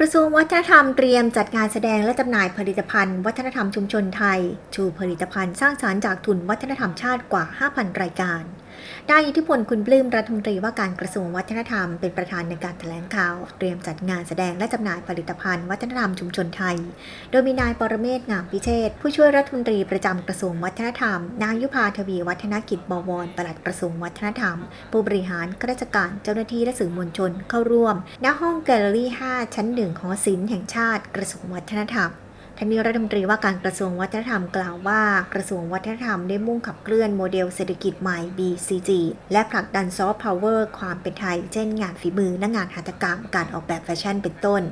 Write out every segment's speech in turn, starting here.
กระทรวงวัฒนธรรมเตรียมจัดงานแสดงและจำหน่ายผลิตภัณฑ์ วัฒนธรรมชุมชนไทย ชูผลิตภัณฑ์สร้างสารรค์จากทุนวัฒนธรรมชาติกว่า 5,000 รายการ นายอิทธิพลคุณปลื้มรัฐมนตรีว่าการกระทรวงวัฒนธรรมเป็นประธานในการแถลงข่าว เตรียมจัดงานแสดงและจำหน่ายผลิตภัณฑ์วัฒนธรรมชุมชนไทย โดยมีนายปรเมศงามพิเชษผู้ช่วยรัฐมนตรีประจำกระทรวงวัฒนธรรม นางยุพาทวีวัฒนกิจบวรปลัดกระทรวงวัฒนธรรม ผู้บริหารข้าราชการเจ้าหน้าที่และสื่อมวลชนเข้าร่วมณห้องแกลเลอรี่ 5 ชั้น 1 หอศิลป์แห่งชาติ กระทรวงวัฒนธรรม ท่านนี้รัฐมนตรีว่าการกระทรวงวัฒนธรรมกล่าวว่ากระทรวงวัฒนธรรมได้มุ่งขับเคลื่อนโมเดลเศรษฐกิจใหม่ BCG และผลักดันซอฟต์พาวเวอร์ความเป็นไทย เช่นงานฝีมือและงานหัตถกรรมการออกแบบแฟชั่นเป็นต้น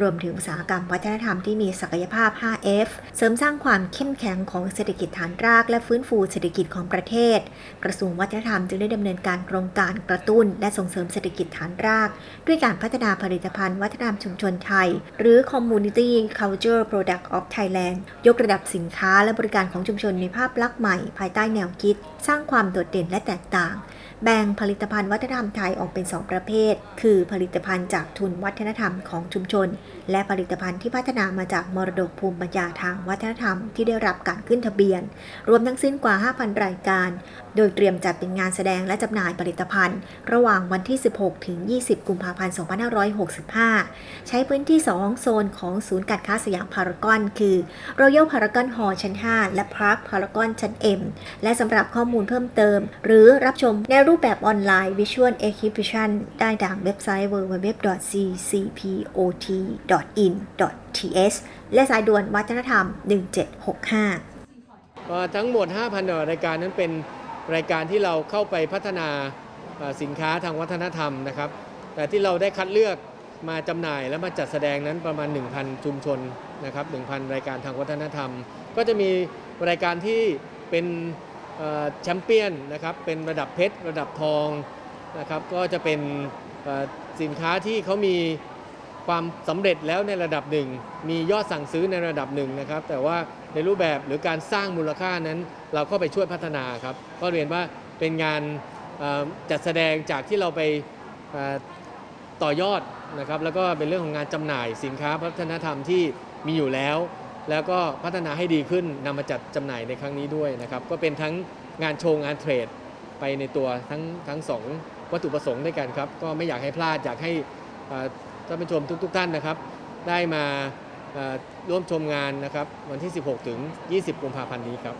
รวมถึงอุตสาหกรรมวัฒนธรรมที่มีศักยภาพ 5F เสริมสร้างความเข้มแข็งของเศรษฐกิจฐานราก และฟื้นฟูเศรษฐกิจของประเทศ กระทรวงวัฒนธรรมจึงได้ดำเนินการโครงการกระตุ้น และส่งเสริมเศรษฐกิจฐานราก ด้วยการพัฒนาผลิตภัณฑ์วัฒนธรรมชุมชนไทย หรือ Community Culture Product of Thailand ยกระดับสินค้าและบริการของชุมชนในภาพลักษณ์ใหม่ ภายใต้แนวคิด สร้างความโดดเด่นและแตกต่าง แบ่งผลิตภัณฑ์วัฒนธรรมไทยออกเป็น 2 ประเภท คือผลิตภัณฑ์จากทุนวัฒนธรรมของชุมชน และผลิตภัณฑ์ที่พัฒนามาจากมรดกภูมิปัญญาทางวัฒนธรรมที่ได้รับการขึ้นทะเบียน รวมทั้งสิ้นกว่า 5,000 รายการ โดยเตรียมจัดเป็นงานแสดงและจำหน่ายผลิตภัณฑ์ ระหว่างวันที่ 16 ถึง 20 กุมภาพันธ์ 2565 ใช้พื้นที่ 2 โซนของศูนย์การค้าสยามพารากอน คือ Royal Paragon Hall ชั้น 5 และ Park Paragon ชั้น M และสำหรับข้อมูลเพิ่มเติม หรือรับชมในรูปแบบออนไลน์ Visual Exhibition ได้ทางเว็บไซต์ www.ccpot.in.th และสายด่วนวัฒนธรรม 1765ก็ทั้งหมด 5,000 รายการนั้นเป็นรายการที่เราเข้าไปพัฒนาสินค้าทางวัฒนธรรมนะครับ แต่ที่เราได้คัดเลือกมาจำหน่ายและมาจัดแสดงนั้นประมาณ 1,000 ชุมชนนะครับ 1,000 รายการทางวัฒนธรรม ก็จะมีรายการที่เป็น แชมเปี้ยนนะครับเป็นระดับเพชรระดับทองนะครับก็จะเป็นสินค้าที่เขามีความสำเร็จแล้วในระดับหนึ่ง มียอดสั่งซื้อในระดับหนึ่งนะครับ แต่ว่าในรูปแบบหรือการสร้างมูลค่านั้น เราก็ไปช่วยพัฒนาครับ ก็เรียนว่าเป็นงานจัดแสดงจากที่เราไปต่อยอดนะครับ แล้วก็เป็นเรื่องของงานจำหน่ายสินค้าวัฒนธรรมที่มีอยู่แล้ว แล้วก็พัฒนาให้ดีขึ้นนำมาจัดจำหน่ายในครั้งนี้ด้วยนะครับ ก็เป็นทั้งงานโชว์งานเทรดไปในตัวทั้งทั้งสองวัตถุประสงค์ด้วยกันครับ ก็ไม่อยากให้พลาดอยากให้ท่านผู้ชมทุกๆทท่านนะครับ ได้มาร่วมชมงานนะครับ วันที่ 16 ถึง 20 กุมภาพันธ์นี้ครับ